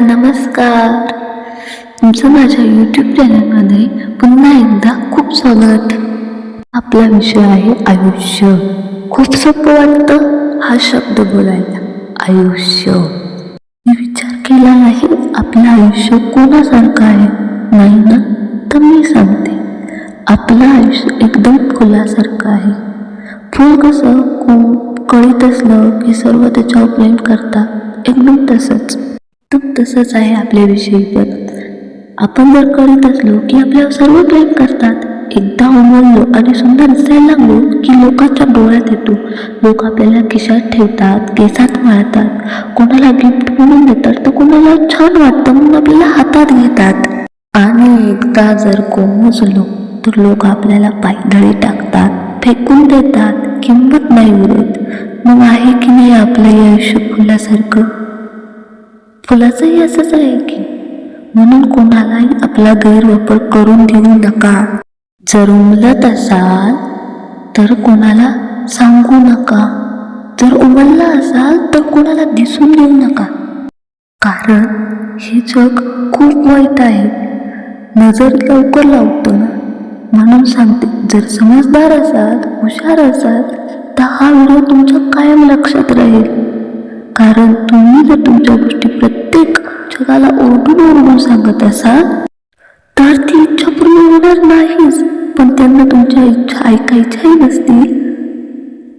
नमस्कार नमस्कार. तुमचं माझ्या यूट्यूब चॅनलमध्ये पुन्हा एकदा खूप स्वागत. आपला विषय आहे आयुष्य. खूप सोपं वाटतं हा शब्द बोलायला. आयुष्य. मी विचार केला नाही आपलं आयुष्य कोणासारखं आहे? नाही ना? तर मी सांगते. आपलं आयुष्य एकदम फुलासारखं आहे. फुल कसं खूप कळीत असलं की सर्व त्याच्यावर प्रेम करतात. एकदम तसंच. एकदम तसंच आहे आपल्याविषयी पण आपण जर करत असलो की आपल्यावर सर्व प्रेम करतात. एकदा उमललो आणि सुंदर दिसायला लागलो की लोकांच्या डोळ्यात येतो. लोक आपल्याला खिशात ठेवतात केसात मारतात कोणाला गिफ्ट म्हणून देतात तर कोणाला छान वाटतं म्हणून आपल्याला हातात घेतात. आणि एकदा जर कोमजलो तर लोक आपल्याला पायदळी टाकतात फेकून देतात किंमत नाही उरत. मग आहे की नाही आपलं यश आयुष्य फुलासारखं? फुलाचंही असंच आहे की म्हणून कोणालाही आपला गैरवापर करून देऊ नका. जर उमलत असाल तर कोणाला सांगू नका. जर उमलला असाल तर कोणाला दिसून देऊ नका. कारण हे जग खूप वाईट आहे. नजर लवकर लावतो ना. म्हणून सांगते जर समजदार असाल हुशार असाल तर हा व्हिडिओ तुमच्या कायम लक्षात राहील. कारण तुम्ही जर तुमच्या गोष्टी प्रत्येक जगाला ओरडून ओरडून सांगत असाल तर ती इच्छा पूर्ण होणार नाहीच. पण त्यांना तुमच्या इच्छा ऐकायच्याही नसतील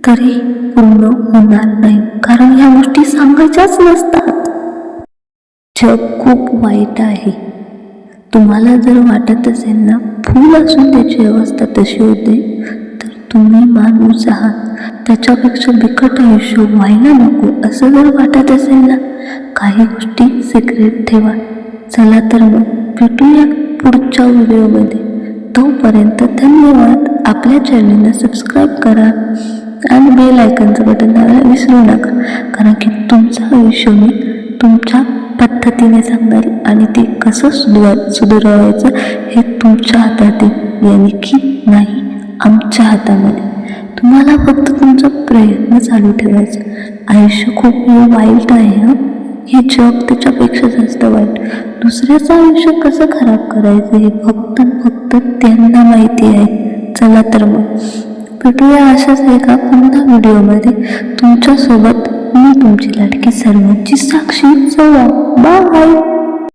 तरी पूर्ण होणार नाही. कारण ह्या गोष्टी सांगायच्याच नसतात. जग खूप वाईट आहे. तुम्हाला जर वाटत असेल ना फूल असून त्याची अवस्था तशी होते तर तुम्ही माणूस आहात. त्याच्यापेक्षा बिकट आयुष्य व्हायला नको असं जर वाटत असेल ना काही गोष्टी सिक्रेट ठेवा. चला तर मग भेटूया पुढच्या व्हिडिओमध्ये. तोपर्यंत धन्यवाद. आपल्या चॅनलला सबस्क्राईब करा आणि बेल आयकनचं बटन दाबायला विसरू नका. कारण की तुमचं आयुष्य मी तुमच्या पद्धतीने सांगणार आणि ते कसं सुधवा सुधरवायचं हे तुमच्या हातात आहे यानी की नाही आमच्या हातामध्ये. तुम्हाला फक्त तुमचा प्रयत्न चालू ठेवायचा. आयुष्य खूप वाईट आहे हं? हे जग त्याच्यापेक्षा जास्त वाईट दुसऱ्याचं आयुष्य कसं खराब करायचं हे फक्त फक्त त्यांना माहिती आहे. चला तर मग. भेटूया अशाच एका पुन्हा व्हिडिओमध्ये. तुमच्यासोबत मी तुमची लाटकी सर्वांची साक्षी. चव्हाण बाय